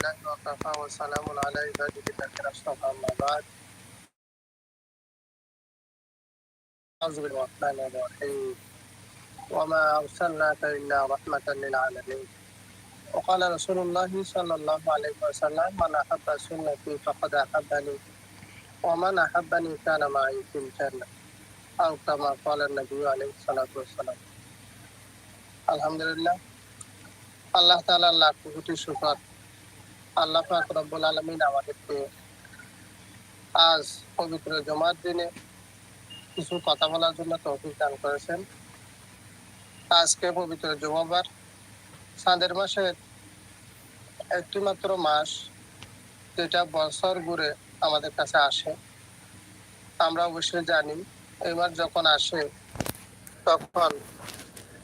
لله وكفى وسلام على عباده الذين اصطفى أما بعد أعوذ بالله الرحمن الرحيم وما أرسلناك إلا رحمة للعالمين وقال رسول الله صلى الله عليه وسلم من أحب سنتي فقد أحبني ومن أحبني كان معي في الجنة أو كما قال النبي عليه الصلاة والسلام الحمد لله আল্লাহ তাআলা লাখ কোটি শুকর আল্লাহ পাক রব্বুল আলামিন আমাদেরকে আজ পবিত্র জমার দিনে কিছু কথা বলার জন্য তৌফিক দান করেছেন। আজকে পবিত্র জমাবার চাঁদের মাসের একটি মাত্র মাস যেটা বছর ঘুরে আমাদের কাছে আসে। আমরা অবশ্যই জানি মাস যখন আসে, তখন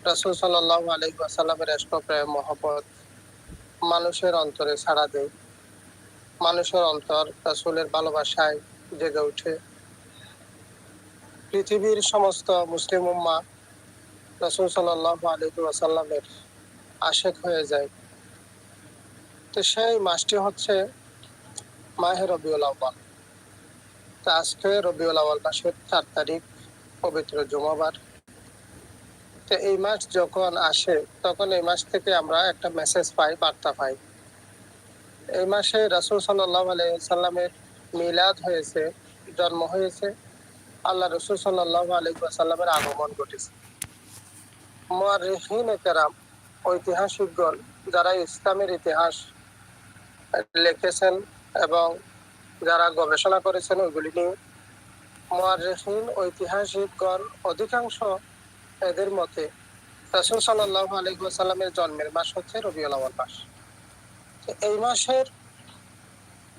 রসুল সাল্লাহ আলী আসাল্লামের এষ্ট প্রেম, মহব্বত মানুষের অন্তরে ছাড়া দেয়। মানুষের অন্তর রসুলের ভালোবাসায় জেগে ওঠে। পৃথিবীর সমস্ত মুসলিম উম্মা রসুল সাল্লাহ আলী আসাল্লামের আশেক হয়ে যায়। তো সেই মাসটি হচ্ছে মাহে রবিউল আব্বাল তো আজকে রবিউল আওয়াল মাসের চার তারিখ, পবিত্র জুমাবার। তো এই মাস যখন আসে, তখন এই মাস থেকে আমরা একটা মেসেজ পাই, বার্তা পাই। এই মাসে রাসুল সাল্লাহ আলাইসাল্লামের মিলাদ হয়েছে, জন্ম হয়েছে। আল্লাহ রসুল সাল্লাহ আলাইসাল্লামের আগমন ঘটেছে। মোয়ারিহীন কেরাম, ঐতিহাসিকগণ যারা ইসলামের ইতিহাস লিখেছেন এবং যারা গবেষণা করেছেন, ওইগুলি নিয়ে মোয়ারিহীন ঐতিহাসিকগণ অধিকাংশ এদের মতে, রাসুল সাল্লাহ আলহিহাসাল্লামের জন্মের মাস হচ্ছে রবিউল আওয়াল মাস। এই মাসের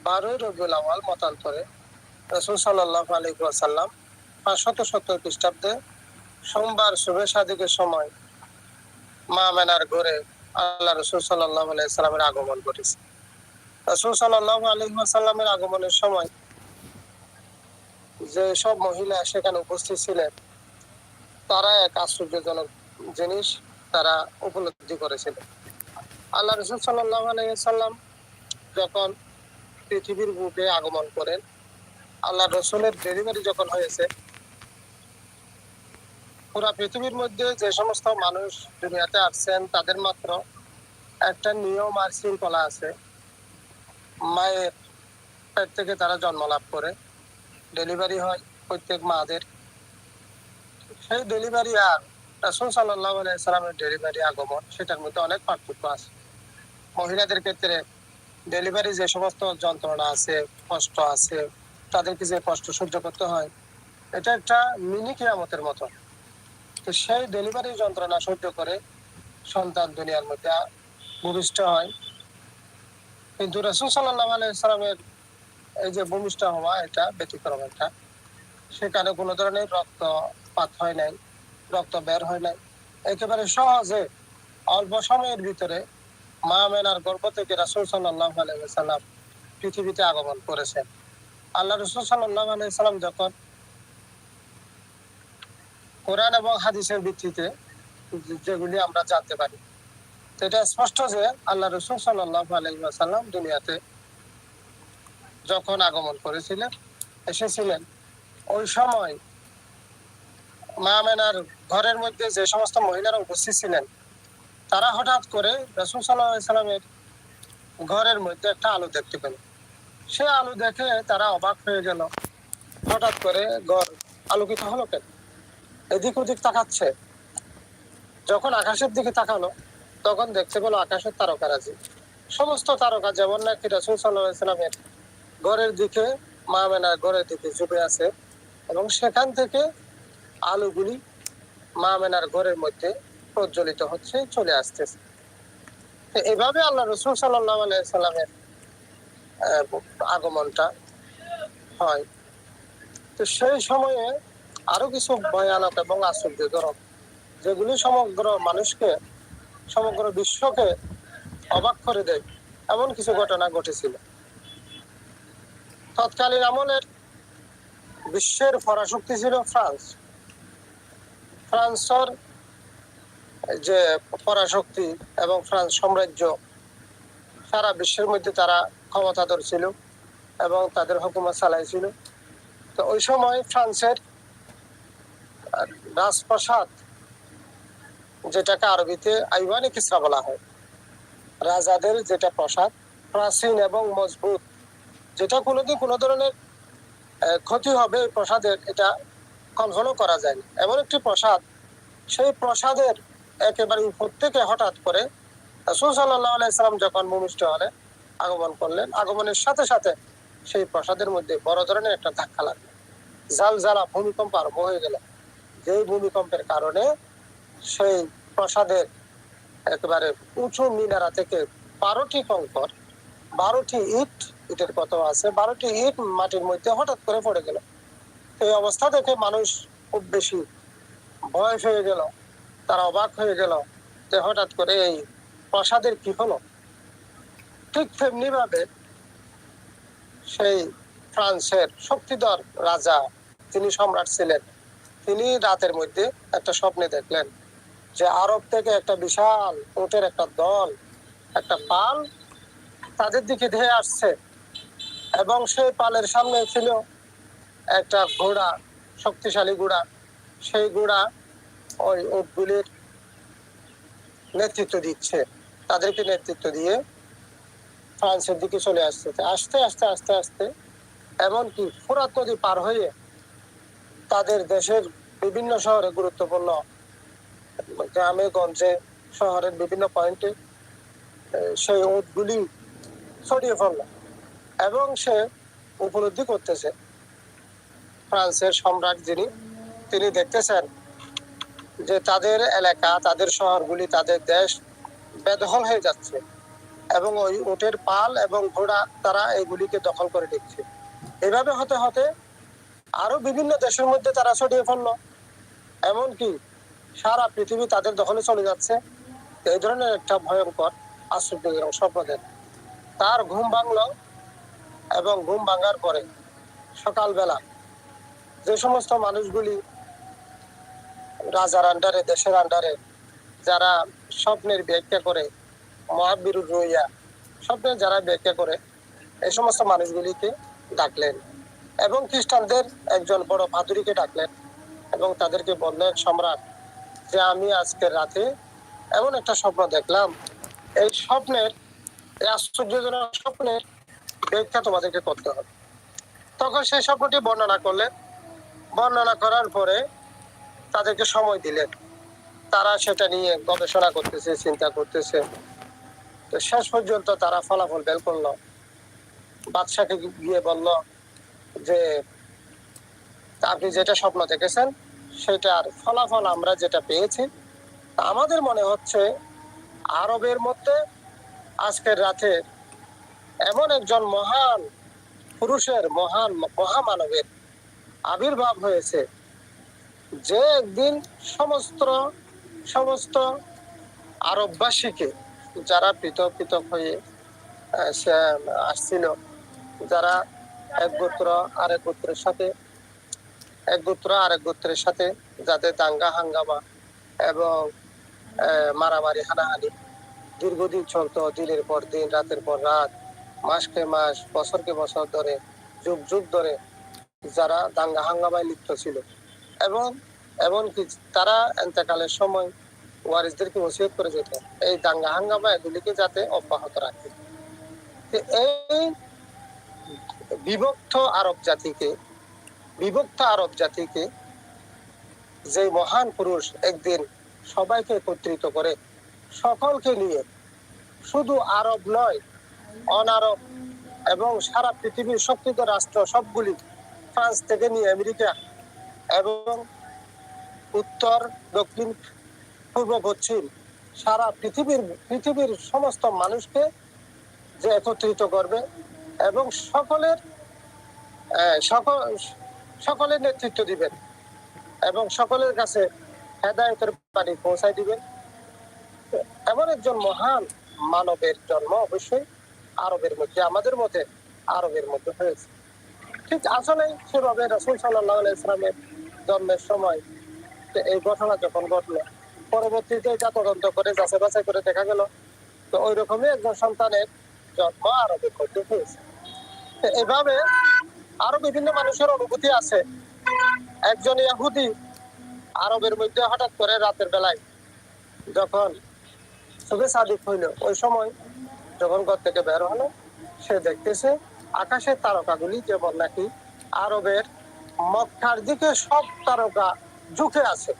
বারোই রবিউল আওয়াল মতান্তরে রাসুল সাল্লাহ আলহিহাসাল্লাম পাঁচশত সত্তর খ্রিস্টাব্দে সোমবার শুভে সাদিকের সময় মা মেনার ঘরে আল্লাহ রসুল সাল্লাহ আলাইসাল্লামের আগমন ঘটেছে। রসুল সাল্লাহ আলহিহাসাল্লামের আগমনের সময় যে সব মহিলা সেখানে উপস্থিত ছিলেন তারা এক আশ্চর্যজনক জিনিস তারা উপলব্ধি করেছিলেন আল্লাহ রসুল সাল্লাহ আলাইসাল্লাম যখন পৃথিবীর বুকে আগমন করেন আল্লাহ রসুলের ডেলিভারি যখন হয়েছে, পুরা পৃথিবীর মধ্যে যে সমস্ত মানুষ দুনিয়াতে আসছেন, তাদের মাত্র একটা নিয়ম আর শৃঙ্খলা আছে, মায়ের পেট থেকে তারা জন্ম লাভ করে। ডেলিভারি হয় প্রত্যেক মাদের। সেই ডেলিভারি আর রাসুল সাল্লাহ আলাইসালামের ডেলিভারি আগমন, সেটার মধ্যে অনেক পার্থক্য আছে। মহিলাদের ক্ষেত্রে ডেলিভারি যে সমস্ত যন্ত্রণা আছে, কষ্ট আছে, তাদেরকে যে কষ্ট সহ্য করতে হয়, এটা একটা মিনি কেয়ামতের মতো। তো সেই ডেলিভারি যন্ত্রণা সহ্য করে সন্তান দুনিয়ার মধ্যে ভূমিষ্ঠ হয়। কিন্তু রসুল সাল্লাহ আলাইসালামের এই যে ভূমিষ্ঠ হওয়া, এটা ব্যতিক্রম একটা। সেখানে কোনো ধরনের রক্তপাত হয় নাই, রক্ত বের হয় নাই। একেবারে সহজে, অল্প সময়ের ভিতরে মা মেনার গর্ভ থেকে রাসুল সাল্লাহ আলাইসাল্লাম পৃথিবীতে আগমন করেছেন। আল্লাহ রসুল সাল্লাহ আলাইসাল্লাম যখন কোরআন এবং হাদিসের ভিত্তিতে যেগুলি আমরা জানতে পারি এটা স্পষ্ট যে আল্লাহ রসুল সাল্লাহ আলাইসাল্লাম দুনিয়াতে যখন আগমন করেছিলেন, এসেছিলেন। ওই সময় মা মেনার ঘরের মধ্যে যে সমস্ত মহিলারা উপস্থিত ছিলেন, তারা হঠাৎ করে রসুল সাল্লামের ঘরের মধ্যে একটা আলো দেখতে পেল। সে আলো দেখে তারা অবাক হয়ে গেল। হঠাৎ করে ঘর আলোকিত হলো কেন? এদিক ওদিক তাকাচ্ছে। যখন আকাশের দিকে তাকালো, তখন দেখতে পেল আকাশের তারকারাজি সমস্ত তারকা যেমন নাকি রসুল সাল্লামের ঘরের দিকে, মা মেনার ঘরের দিকে চুপে আছে এবং সেখান থেকে আলোগুলি মা মেনার ঘরের মধ্যে প্রজ্বলিত হচ্ছে, চলে আসতেছে। এভাবে আল্লাহ রসুল সাল্লাহ সাল্লামের আগমনটা হয়। তো সেই সময়ে আরও কিছু ভয়ানক এবং আশ্চর্যজনক, যেগুলি সমগ্র মানুষকে, সমগ্র বিশ্বকে অবাক করে দেয়, এমন কিছু ঘটনা ঘটেছিল। তৎকালীন আমলের বিশ্বের ফরাশক্তি ছিল ফ্রান্স। ফ্রান্সর যে পরাশক্তি এবং ফ্রান্স সাম্রাজ্য, সারা বিশ্বের মধ্যে তারা ক্ষমতাধর ছিল এবং তাদের হুকুমত চালাইছিল। তো ওই সময় ফ্রান্সের রাজপ্রাসাদ, যেটাকে আরবিতে আইওয়ানি কিসরা বলা হয়, রাজাদের যেটা প্রাসাদ, প্রাচীন এবং মজবুত, যেটা কোনোদিন কোনো ধরনের ক্ষতি হবে প্রসাদের, এটা কল্পনা করা যায় না। এমন একটি প্রসাদ, সেই প্রসাদের একেবারে উপর থেকে হঠাৎ করে রাসূল সাল্লাল্লাহু আলাইহি সাল্লাম যখন ভূমিষ্ঠ হলে আগমন করলেন, আগমনের সাথে সাথে সেই প্রসাদের মধ্যে বড় ধরনের একটা ধাক্কা লাগল। জাল জ্বালা ভূমিকম্প আরম্ভ হয়ে গেল। যেই ভূমিকম্পের কারণে সেই প্রসাদের একেবারে উঁচু মিনারা থেকে বারোটি কঙ্কর, বারোটি ইট, ইটের কত আছে, বারোটি ইট মাটির মধ্যে হঠাৎ করে পড়ে গেল। এই অবস্থা দেখে মানুষ খুব বেশি ভয় হয়ে গেল, তারা অবাক হয়ে গেল যে হঠাৎ করে এই প্রসাদের কি হলো। ঠিক তেমনি ভাবে সেই ফ্রান্সের শক্তিধর রাজা তিনি সম্রাট ছিলেন, তিনি রাতের মধ্যে একটা স্বপ্নে দেখলেন যে আরব থেকে একটা বিশাল উটের একটা দল, একটা পাল তাদের দিকে ধেয়ে আসছে এবং সেই পালের সামনে ছিল একটা ঘোড়া, শক্তিশালী ঘোড়া। সেই ঘোড়া ওই উটগুলির নেতৃত্ব দিচ্ছে। তাদেরকে নেতৃত্ব দিয়ে ফ্রান্সের দিকে চলে আসছে। আস্তে আস্তে আস্তে আস্তে এমনকি ফুরাত নদী পার হয়ে তাদের দেশের বিভিন্ন শহরে গুরুত্বপূর্ণ গ্রামে, গঞ্জে, শহরের বিভিন্ন পয়েন্টে সেই উটগুলি ছড়িয়ে পড়ল। এবং সে উপলব্ধি করতেছে। ফ্রান্সের সম্রাট যিনি, তিনি দেখতেছেন যে তাদের এলাকা, তাদের শহরগুলি, তাদের দেশ বেদখল হয়ে যাচ্ছে এবং ওই উটের পাল এবং ঘোড়া তারা এগুলিকে দখল করে নিচ্ছে। এভাবে হতে হতে আরও বিভিন্ন দেশের মধ্যে তারা ছড়িয়ে পড়ল। এমনকি সারা পৃথিবী তাদের দখলে চলে যাচ্ছে। এই ধরনের একটা ভয়ঙ্কর আশ্চর্যজনক স্বপ্ন দেন তার ঘুম ভাঙলো এবং ঘুম ভাঙার পরে সকালবেলা যে সমস্ত মানুষগুলি রাজার আন্ডারে, দেশের আন্ডারে, যারা স্বপ্নের ব্যাখ্যা করে মহাবীর রইয়া স্বপ্নের যারা ব্যাখ্যা করে, এই সমস্ত মানুষগুলিকে ডাকলেন এবং খ্রিস্টানদের একজন বড় পাদুরিকে ডাকলেন এবং তাদেরকে বললেন, সম্রাট, যে আমি আজকের রাতে এমন একটা স্বপ্ন দেখলাম। এই স্বপ্নের, এই আশ্চর্যজনক স্বপ্নের ব্যাখ্যা তোমাদেরকে করতে হবে। তখন সেই স্বপ্নটি বর্ণনা করলেন বর্ণনা করার পরে তাদেরকে সময় দিলেন। তারা সেটা নিয়ে গবেষণা করতেছে, চিন্তা করতেছে। তো শেষ পর্যন্ত তারা ফলাফল বের করল। বাদশাকে গিয়ে বলল যে, আপনি যেটা স্বপ্ন দেখেছেন, সেটার ফলাফল আমরা যেটা পেয়েছি, আমাদের মনে হচ্ছে আরবের মধ্যে আজকের রাতে এমন একজন মহান পুরুষের মহান মহামানবের আবির্ভাব হয়েছে। যে একদিন সমস্ত সমস্ত আরববাসীকে, যারা পৃথক পৃথক হয়ে আসছিল, যারা এক গোত্র আরেক গোত্রের সাথে, এক গোত্র আরেক গোত্রের সাথে, যাদের দাঙ্গা হাঙ্গামা এবং মারামারি, হানাহানি দীর্ঘদিন চলতো, দিনের পর দিন, রাতের পর রাত, মাসকে মাস, বছরকে বছর ধরে, যুগ যুগ ধরে যারা দাঙ্গা হাঙ্গামায় লিপ্ত ছিল। এবং এমনকি তারা এতেকালের সময় ওয়ারিসদেরকে ওসিয়ত করে যেত, এই দাঙ্গা হাঙ্গামা এগুলিকে যাতে অব্যাহত রাখে। এই বিভক্ত আরব জাতিকে, বিভক্ত আরব জাতিকে যে মহান পুরুষ একদিন সবাইকে একত্রিত করে সকলকে নিয়ে শুধু আরব নয়, অনারব এবং সারা পৃথিবীর শক্তিত রাষ্ট্র সবগুলি ফ্রান্স থেকে নিয়ে আমেরিকা এবং উত্তর, দক্ষিণ, পূর্ব, পশ্চিম সারা পৃথিবীর পৃথিবীর সমস্ত মানুষকে যে একত্রিত করবে এবং সকলের সকল, সকলের নেতৃত্ব দিবেন এবং সকলের কাছে হেদায়তের পানি পৌঁছায় দিবেন এমন একজন মহান মানবের জন্ম অবশ্যই আরবের মধ্যে, আমাদের মধ্যে আরবের মধ্যে হয়েছে। ঠিক আসলে সেভাবে রসুল সাল্লাহ ইসলামের জন্মের সময় এই ঘটনা যখন ঘটলো, পরবর্তীতে এটা তদন্ত করে যাচাই বাছাই করে দেখা গেল তো ওই রকমই একজন সন্তানের জন্ম আরবের মধ্যে হয়েছে। এভাবে আরও বিভিন্ন মানুষের অনুভূতি আছে। একজন ইয়াহুদি আরবের মধ্যে হঠাৎ করে রাতের বেলায় যখন চোখে সাদিক হইল, ওই সময় যখন ঘর থেকে বের হলো, সে দেখতেছে আকাশের তারকাগুলি যেমন নাকি আরবের মক্কার দিকে সব তারকা ঝুঁকে আছে,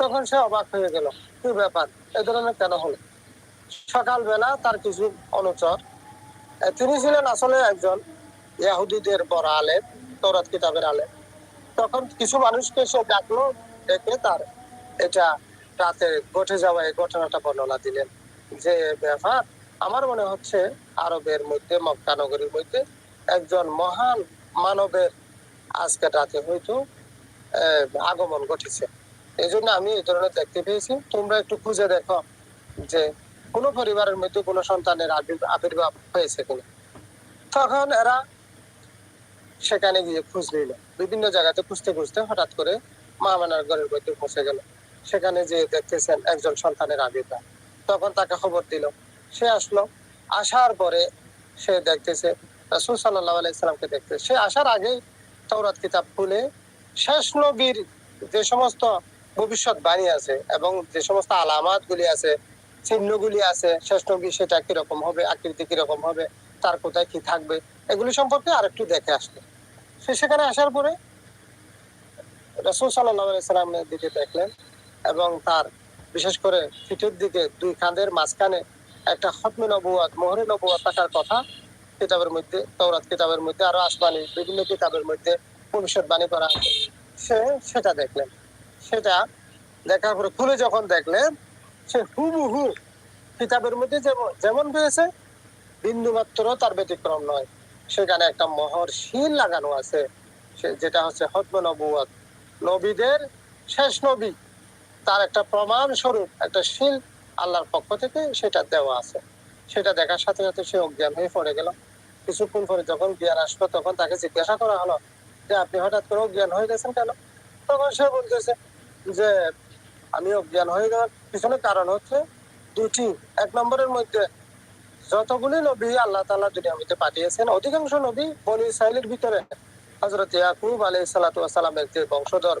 তখন সে অবাক হয়ে গেল, কি ব্যাপার? এ ধরনের কেন হলো? সকালবেলা তার কিছু অনুচর তিনি ছিলেন আসলে একজন ইয়াহুদিদের বড় আলেম তৌরাত কিতাবের আলেম। তখন কিছু মানুষকে সে ডাকলো, ডেকে তার এটা রাতে ঘটে যাওয়া এই ঘটনাটা বর্ণনা দিলেন। যে ব্যাপার আমার মনে হচ্ছে আরবের মধ্যে, মক্কা নগরীর মধ্যে একজন মহান মানবের আজকে রাতে হয়তো আগমন ঘটেছে। এই জন্য আমি এই ধরনের দেখতে পেয়েছি। তোমরা একটু খুঁজে দেখো যে কোনো পরিবারের মধ্যে কোনো সন্তানের আবির্ভাব হয়েছে কিনা। তখন এরা সেখানে গিয়ে খুঁজ নিল। বিভিন্ন জায়গাতে খুঁজতে খুঁজতে হঠাৎ করে মামানার ঘরের মধ্যে পৌঁছে গেল। সেখানে যে দেখতেছেন একজন সন্তানের আবির্ভাব। তখন তাকে খবর দিল সে আসলো। আসার পরে সে দেখতেছে, রাসূল সাল্লাল্লাহু আলাইহি সাল্লামকে দেখতে সে আসার আগে তওরাত কিতাব খুলে শেষ নবীর যে সমস্ত ভবিষ্যৎ বাণী আছে এবং যে সমস্ত আলামাত গুলি আছে, চিহ্নগুলি আছে, শেষ নবী সেটা কীরকম হবে, আকৃতি কীরকম হবে, তার কোথায় কি থাকবে, এগুলি সম্পর্কে আরেকটু দেখে আসলো। সে সেখানে আসার পরে রসুল সাল্লাহ সাল্লামের দিকে দেখলেন এবং তার বিশেষ করে পিঠের দিকে দুই কাঁধের মাঝখানে একটা হতমে নবুয়াত মোহরে নবুয়াত থাকার কথা কিতাবের মধ্যে তৌরাত কিতাবের মধ্যে, আরও আসবানি বিভিন্ন কিতাবের মধ্যে ভবিষ্যৎবাণী করা আছে। সে সেটা দেখলেন। সেটা দেখার পরে খুলে যখন দেখলেন, সে হুবহু কিতাবের মধ্যে যেমন যেমন পেয়েছে বিন্দু মাত্র তার ব্যতিক্রম নয়। সেখানে একটা মহর শিল লাগানো আছে। যেটা হচ্ছে হতম নবুয়াত নবীদের শেষ নবী। তার একটা প্রমাণ স্বরূপ একটা শিল আল্লাহর পক্ষ থেকে সেটা দেওয়া আছে। সেটা দেখার সাথে সাথে সে অজ্ঞান হয়ে পড়ে গেল। কিছুক্ষণ পরে যখন জ্ঞান আসলো, তখন তাকে জিজ্ঞাসা করা হলো যে, আপনি হঠাৎ করে অজ্ঞান হয়ে গেছেন কেন? তখন সে বলতেছে যে, আমি অজ্ঞান হয়ে যাওয়ার পিছনে কারণ হচ্ছে দুটি এক নম্বরের মধ্যে যতগুলি নবী আল্লাহ তাআলা দুনিয়াতে পাঠিয়েছেন, অধিকাংশ নবী বনি ইসরায়েলের ভিতরে। হযরত ইয়াকুব আলাইহিস সালাতু ওয়াস যে বংশধর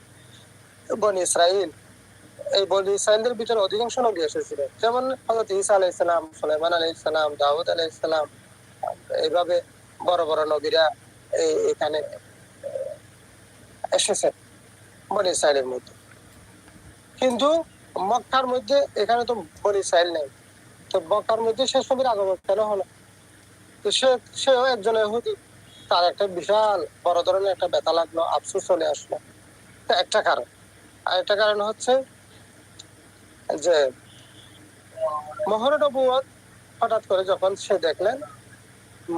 বনি ইসরাইল এই বনি ইসরায়েলদের ভিতরে অধিকাংশ নবী যেমন হযরত ঈসা আলাইহিস সালাম, সুলাইমান আলাইহিস সালাম, দাউদ আলাইহিস সালাম, এইভাবে বড় বড় নবীরা এখানে বনি ইসরায়েলের মধ্যে। কিন্তু মক্কার মধ্যে এখানে তো বনি ইসরায়েল নেই। তো মক্কার মধ্যে শেষ নবীর আগমন কেন হলো? তো সে, সেও একজন ইহুদি। তার একটা বিশাল বড় ধরনের একটা ব্যথা লাগল, আফসোস চলে আসলো। একটা কারণ। আর একটা কারণ হচ্ছে যে মহরে হঠাৎ করে যখন সে দেখলেন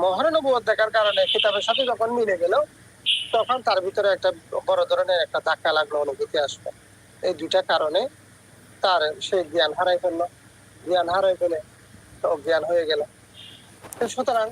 মহরে দেখার কারণে কিতাবের সাথে যখন মিলে গেল, তখন তার ভিতরে একটা বড় ধরনের একটা ধাক্কা লাগল, অনুভূতি আসলো। এই দুইটা কারণে তার সে জ্ঞান হারাই ফেলল। জ্ঞান হারাই ফেলে, তো জ্ঞান হয়ে গেল। সুতরাং